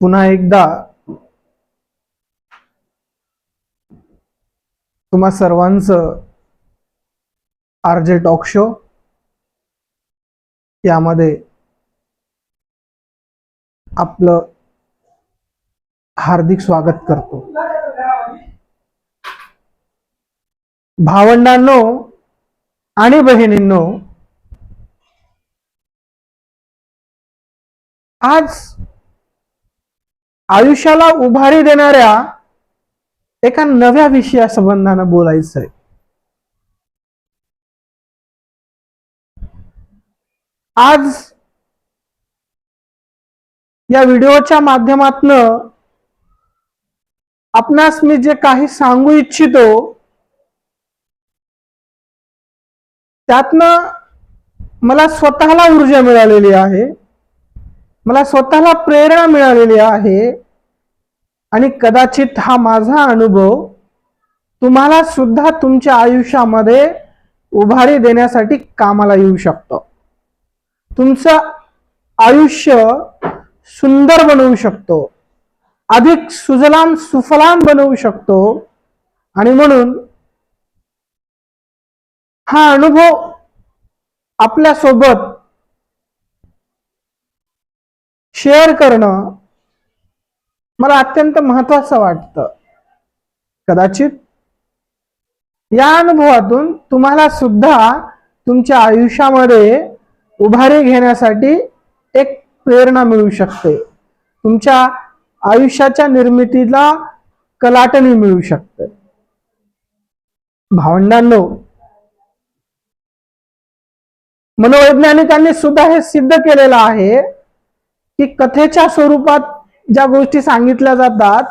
पुन्हा एकदा तुम्हा सर्वांचं आर जे टॉक शो यामध्ये आपलं हार्दिक स्वागत करतो. भावंडांनो आणि बहिणींनो आज आयुष्याला उभारी देणाऱ्या एका नव्या विषयासंबंधानं बोलायचंय. आज या व्हिडिओच्या माध्यमातनं आपणास मी जे काही सांगू इच्छितो त्यातनं मला स्वतःला ऊर्जा मिळालेली आहे. मला स्वतःला प्रेरणा मिळालेली आहे. आणि कदाचित हा माझा अनुभव तुम्हाला सुद्धा तुमच्या आयुष्यामध्ये उभारी देण्यासाठी कामाला येऊ शकतो. तुमचं आयुष्य सुंदर बनवू शकतो. अधिक सुजलाम सुफलाम बनवू शकतो. आणि म्हणून हा अनुभव आपल्या शेअर करणं मला अत्यंत महत्वाचं वाटतं. कदाचित या अनुभवातून तुम्हाला सुद्धा तुमच्या आयुष्यामध्ये उभारी घेण्यासाठी एक प्रेरणा मिळू शकते. तुमच्या आयुष्याच्या निर्मितीला कलाटणी मिळू शकते. भावंडांनो मनोवैज्ञानिकांनी सुद्धा हे सिद्ध केलेलं आहे. की कथेच्या स्वरूपात ज्या गोष्टी सांगितल्या जातात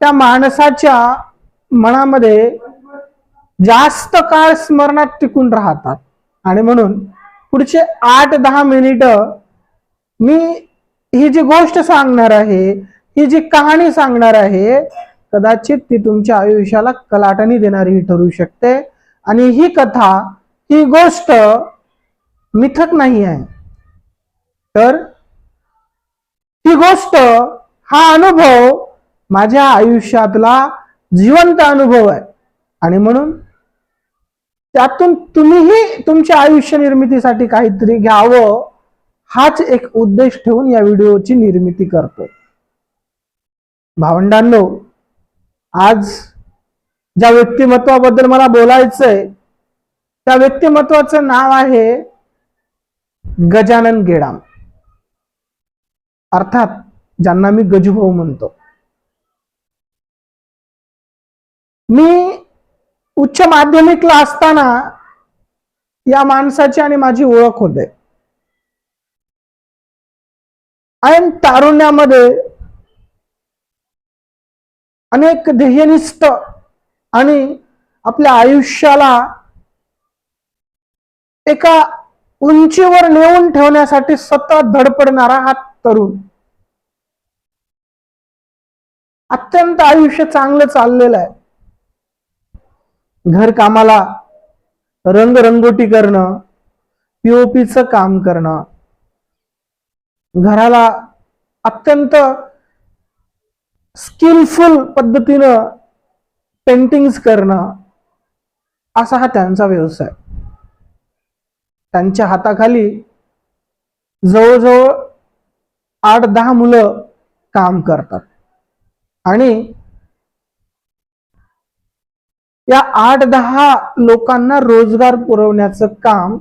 त्या माणसाच्या मनामध्ये जास्त काळ स्मरणात टिकून राहतात. आणि म्हणून पुढचे आठ दहा मिनिट मी ही जी गोष्ट सांगणार आहे ही जी कहाणी सांगणार आहे कदाचित ती तुमच्या आयुष्याला कलाटणी देणारी ठरू शकते. आणि ही कथा ही गोष्ट मिथक नाही आहे. तर ही गोष्ट हा अनुभव माझ्या आयुष्यातला जिवंत अनुभव आहे. आणि म्हणून त्यातून तुम्हीही तुमच्या आयुष्य निर्मितीसाठी काहीतरी घ्यावं हाच एक उद्देश ठेवून या व्हिडिओची निर्मिती करतो भावंडांनो आज ज्या व्यक्तिमत्वाबद्दल मला बोलायचंय त्या व्यक्तिमत्वाचं नाव आहे गजानन गेडाम. अर्थात ज्यांना मी गजूभाऊ म्हणतो. मी उच्च माध्यमिकला असताना या माणसाची आणि माझी ओळख होते. आणि तारुण्यामध्ये अनेक ध्येयनिष्ठ आणि आपल्या आयुष्याला एका उंचीवर नेऊन ठेवण्यासाठी सतत धडपडणारा हा तरुण. अत्यंत आयुष्य चांगलं चाललेलं आहे. घर कामाला रंगरंगोटी करणं पीओपीचं काम करणं घराला अत्यंत स्किलफुल पद्धतीनं पेंटिंग्स करणं असा हा त्यांचा व्यवसाय. त्यांच्या हाताखाली जवळजवळ आठ दहा मुलं काम करतात. आणि या आठ दहा लोकांना रोजगार पुरवण्याचं काम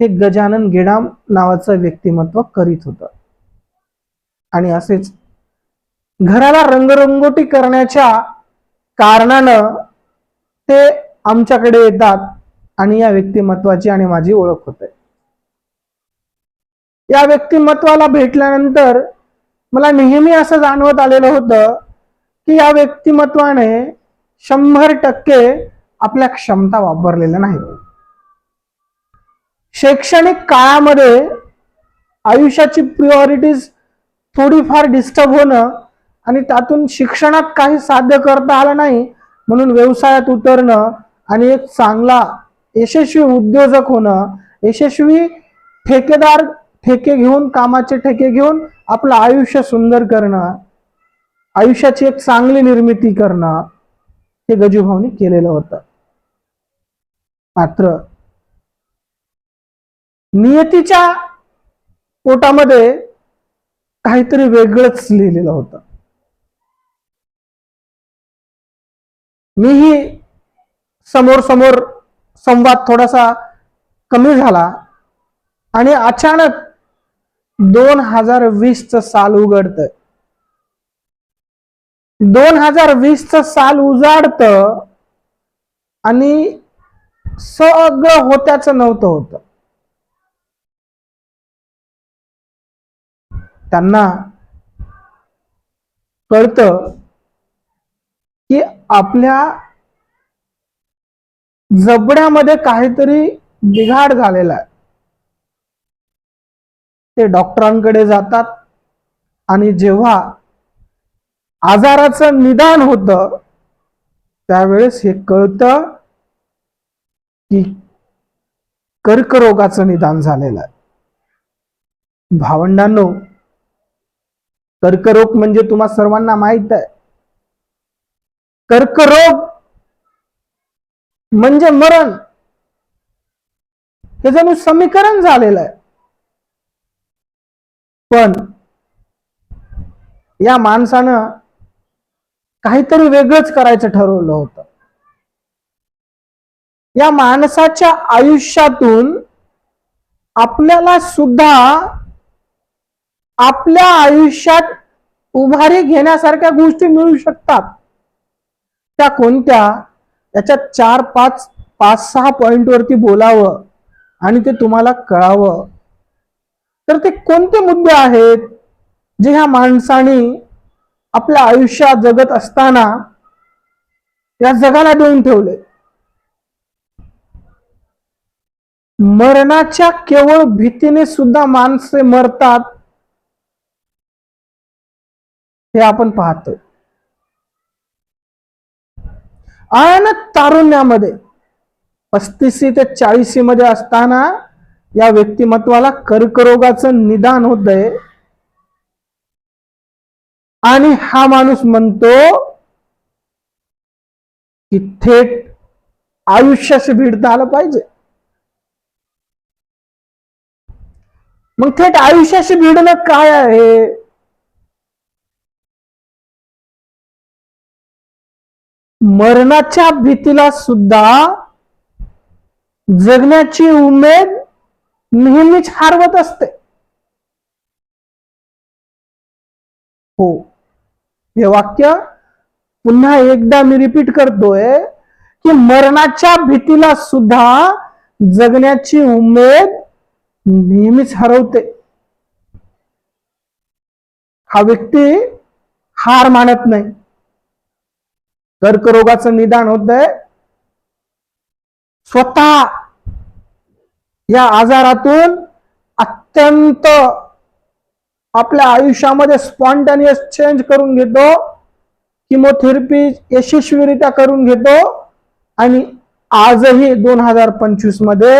हे गजानन गेडाम नावाचं व्यक्तिमत्व करीत होतं. आणि असेच घराला रंगरंगोटी करण्याच्या कारणानं ते आमच्याकडे येतात आणि या व्यक्तिमत्वाची आणि माझी ओळख होते. या व्यक्तिमत्वाला भेटल्यानंतर मला नेहमी असं जाणवत आलेलं होतं की या व्यक्तिमत्वाने शंभर टक्के आपल्या क्षमता वापरलेल्या नाहीत. शैक्षणिक काळामध्ये आयुष्याची प्रिओरिटीज थोडीफार डिस्टर्ब होणं आणि त्यातून शिक्षणात काही साध्य करता आलं नाही म्हणून व्यवसायात उतरणं आणि एक चांगला यशस्वी उद्योजक होणं यशस्वी ठेकेदार ठेके घेऊन कामाचे ठेके घेऊन आपलं आयुष्य सुंदर करणं आयुष्याची एक चांगली निर्मिती करणं हे गजूभाऊनी केलेलं होतं. मात्र नियतीच्या पोटामध्ये काहीतरी वेगळंच लिहिलेलं होतं. मीही समोर समोर संवाद थोडासा कमी झाला आणि अचानक दोन हजार वीसच साल उघडत दोन हजार वीसच साल उजाडत आणि सगळं होत्याचं नव्हतं होत. त्यांना कळतं की आपल्या जबड्यामध्ये काहीतरी बिघाड झालेला आहे. ते डॉक्टरांकडे जातात. आणि जेव्हा आजाराचं निदान होतं त्यावेळेस हे कळतं की कर्करोगाचं निदान झालेलं आहे. भावंडांनो कर्करोग म्हणजे तुम्हा सर्वांना माहीत आहे. कर्करोग म्हणजे मरण. हे जणू समीकरण झालेलं आहे. पण या माणसानं काहीतरी वेगळंच करायचं ठरवलं होतं. या माणसाच्या आयुष्यातून आपल्याला सुद्धा आपल्या आयुष्यात उभारी घेण्यासारख्या गोष्टी मिळू शकतात. त्या कोणत्या? याच्यात चार पाच पाच सहा पॉइंट वरती बोलावं आणि ते तुम्हाला कळावं. तर ते कोणते मुद्दे आहेत जे ह्या माणसाने आपल्या आयुष्यात जगत असताना या जगाला देऊन ठेवले? मरणाच्या केवळ भीतीने सुद्धा माणसे मरतात हे आपण पाहतोय. आणि तारुण्यामध्ये पस्तीसी ते चाळीसी मध्ये असताना या व्यक्तिमत्वाला कर्करोगाचं निदान होतंय. आणि हा माणूस म्हणतो की थेट आयुष्याशी भिडता आलं पाहिजे. मग थेट आयुष्याशी भिडणं काय आहे? मरणाच्या भीतीला सुद्धा जगण्याची उमेद नेहमीच हरवत असते. हो. हे वाक्य पुन्हा एकदा मी रिपीट करतोय की मरणाच्या भीतीला सुद्धा जगण्याची उमेद नेहमीच हरवते. हा व्यक्ती हार मानत नाही. कर्करोगाचं निदान होत आहे स्वतः या आजारातून अत्यंत आपल्या आयुष्यामध्ये स्पॉन्टेनियस चेंज करून घेतो किमोथेरपी यशस्वीरित्या करून घेतो आणि आजही दोन हजार पंचवीसमध्ये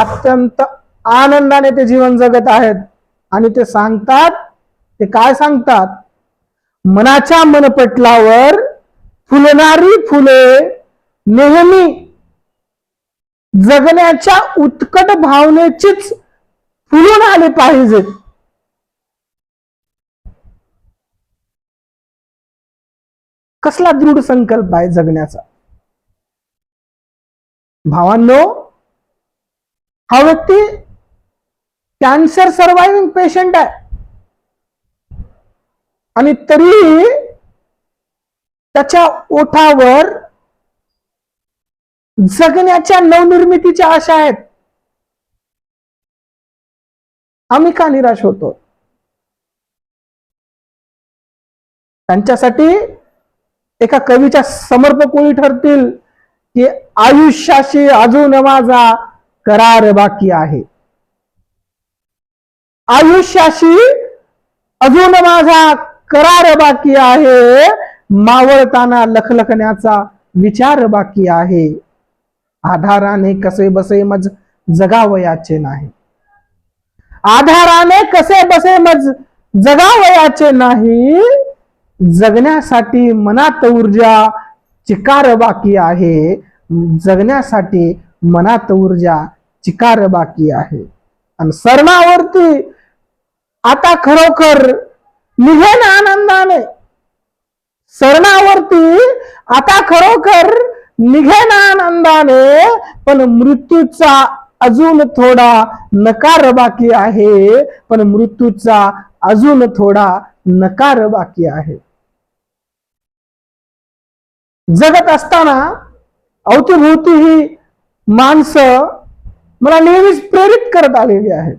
अत्यंत आनंदाने ते जीवन जगत आहेत. आणि ते सांगतात ते काय सांगतात? मनाच्या मनपटलावर फुलणारी फुले नेहमी जगण्याच्या उत्कट भावनेचीच फुलून आले पाहिजेत कसला दृढ संकल्प आहे जगण्याचा? भावांनो हा व्यक्ती कॅन्सर सर्वायव्हिंग पेशंट आहे. आणि तरीही त्याच्या ओठावर जगण्याच्या नवनिर्मितीच्या आशा आहेत. आम्ही का निराश होतो? त्यांच्यासाठी एका कवीच्या समर्पक ठरतील की आयुष्याशी अजून माझा करार बाकी आहे. आयुष्याशी अजून माझा करार बाकी आहे. मावळताना लखलखण्याचा विचार बाकी आहे. आधाराने कसे बसे मज जगावयाचे नाही. आधाराने कसे बसे मज जगावयाचे नाही. जगण्यासाठी मनात ऊर्जा चिकार बाकी आहे. जगण्यासाठी मनात ऊर्जा चिकार बाकी आहे. आणि सरणावरती आता खरोखर निघेन आनंदाने. सरणावरती आता खरोखर निघेना आनंदाने पण मृत्यूचा अजून थोडा नकार बाकी आहे. पण मृत्यूचा अजून थोडा नकार बाकी आहे. जगत असताना अवतीभोवती ही माणसं मला नेहमीच प्रेरित करत आलेली आहेत.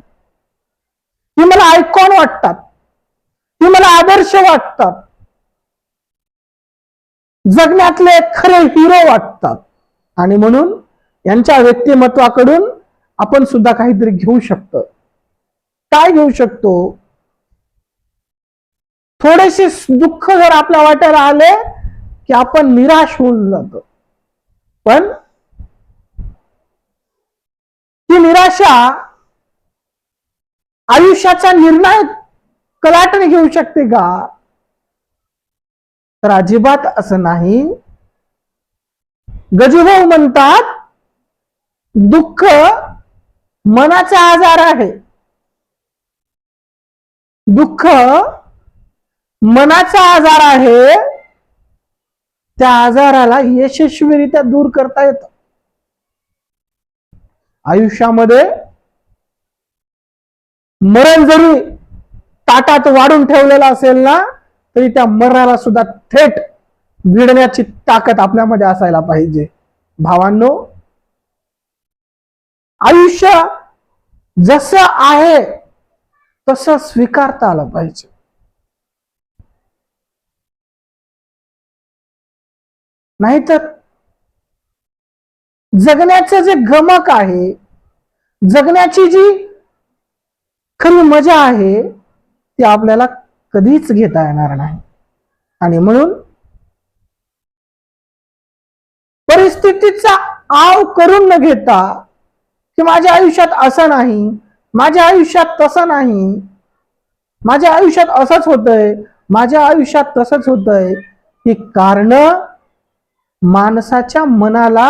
ती मला ऐकॉन वाटतात. ती मला आदर्श वाटतात. जगण्यातले खरे हिरो वाटतात. आणि म्हणून यांच्या व्यक्तिमत्वाकडून आपण सुद्धा काहीतरी घेऊ शकतो. काय घेऊ शकतो? थोडेसे दुःख जर आपल्या वाट्याला आले की आपण निराश होऊन जातो. पण ती निराशा आयुष्याचा निर्णय कलाटने घेऊ शकते का? तर अजिबात असं नाही. गजभाऊ म्हणतात दुःख मनाचा आजार आहे. दुःख मनाचा आजार आहे. त्या आजाराला यशस्वीरित्या दूर करता येत. आयुष्यामध्ये मरण जरी ताटात वाढून ठेवलेलं असेल ना तरी त्या मरणाला सुद्धा थेट भिडण्याची ताकद आपल्यामध्ये असायला पाहिजे. भावांनो आयुष्य जसं आहे तसं स्वीकारता आलं पाहिजे. नाहीतर जगण्याचं जे गमक आहे जगण्याची जी खरी मजा आहे ती आपल्याला कधीच घेता येणार नाही. आणि म्हणून परिस्थितीचा आव करून न घेता की माझ्या आयुष्यात असं नाही माझ्या आयुष्यात तसं नाही माझ्या आयुष्यात असंच होतंय माझ्या आयुष्यात तसंच होतंय ही कारण माणसाच्या मनाला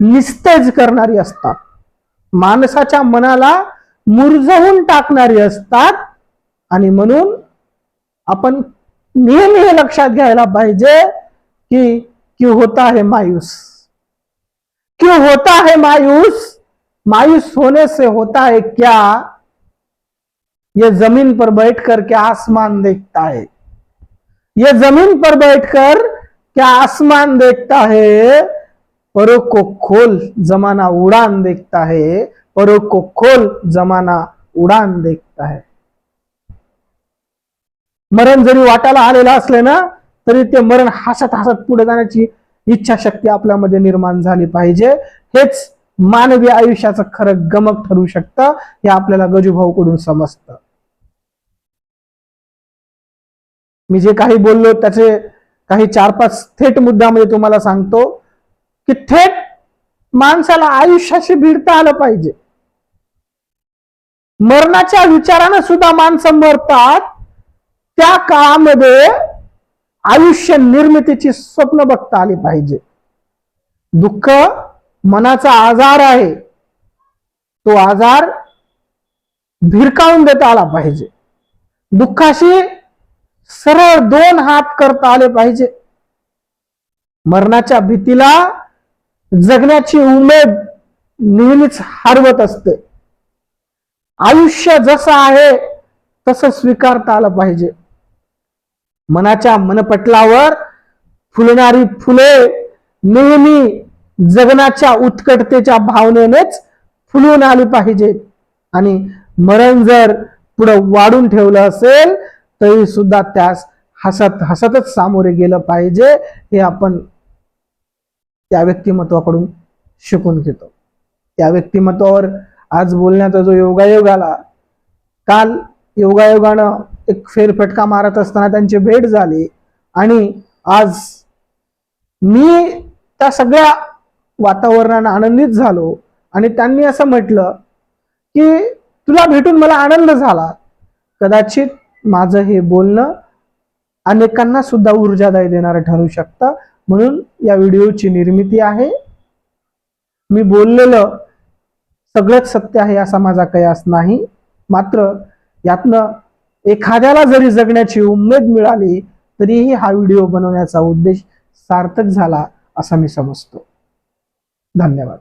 निस्तेज करणारी असतात. माणसाच्या मनाला मुरझवून टाकणारी असतात. आणि म्हणून आपण नेहमी हे लक्षात घ्यायला पाहिजे की क्यों होता है मायूस. क्यों होता है मायूस? मायूस होने से होता है क्या? ये जमीन पर बैठकर क्या आसमान देखता है? ये जमीन पर बैठकर क्या आसमान देखता है? परों को खोल जमाना उड़ान देखता है। परों को खोल जमाना उड़ान देखता है। मरण जरी वाटायला आलेलं असले ना तरी ते मरण हसत हसत पुढे जाण्याची इच्छाशक्ती आपल्यामध्ये निर्माण झाली पाहिजे. हेच मानवी आयुष्याचं खरं गमक ठरू शकतं हे आपल्याला गजूभाऊ कडून समजतं. मी जे काही बोललो त्याचे काही चार पाच थेट मुद्द्यामध्ये तुम्हाला सांगतो की थेट माणसाला आयुष्याशी भिडता आलं पाहिजे. मरणाच्या विचारानं सुद्धा माणसं मरतात त्या काळामध्ये आयुष्य निर्मितीची स्वप्न बघता आली पाहिजे. दुःख मनाचा आजार आहे. तो आजार भिरकावून देता आला पाहिजे. दुःखाशी सरळ दोन हात करता आले पाहिजे. मरणाच्या भीतीला जगण्याची उमेद नेहमीच हरवत असते. आयुष्य जसं आहे तसं स्वीकारता आलं पाहिजे. मनाच्या मनपटलावर फुलणारी फुले नेहमी जगण्याच्या उत्कटतेच्या भावनेनेच फुलून आली पाहिजे. आणि मरण जर पुढं वाढून ठेवलं असेल तरी सुद्धा त्यास हसत हसतच सामोरे गेलं पाहिजे हे आपण त्या व्यक्तिमत्वाकडून शिकून घेतो. त्या व्यक्तिमत्वावर आज बोलण्याचा जो योगायोग आला काल योगायोगानं एक फेरफटका मारत असताना त्यांची भेट झाली. आणि आज मी त्या सगळ्या वातावरणानं आनंदित झालो. आणि त्यांनी असं म्हटलं की तुला भेटून मला आनंद झाला. कदाचित माझं हे बोलणं अनेकांना सुद्धा ऊर्जादायी देणारं ठरू शकतं. म्हणून या व्हिडिओची निर्मिती आहे. मी बोललेलं सगळंच सत्य आहे असा माझा कयास नाही. मात्र यातनं एखाद्याला जरी जगण्याची उमेद मिळाली तरीही हा व्हिडिओ बनवण्याचा उद्देश सार्थक झाला असा मी समजतो. धन्यवाद.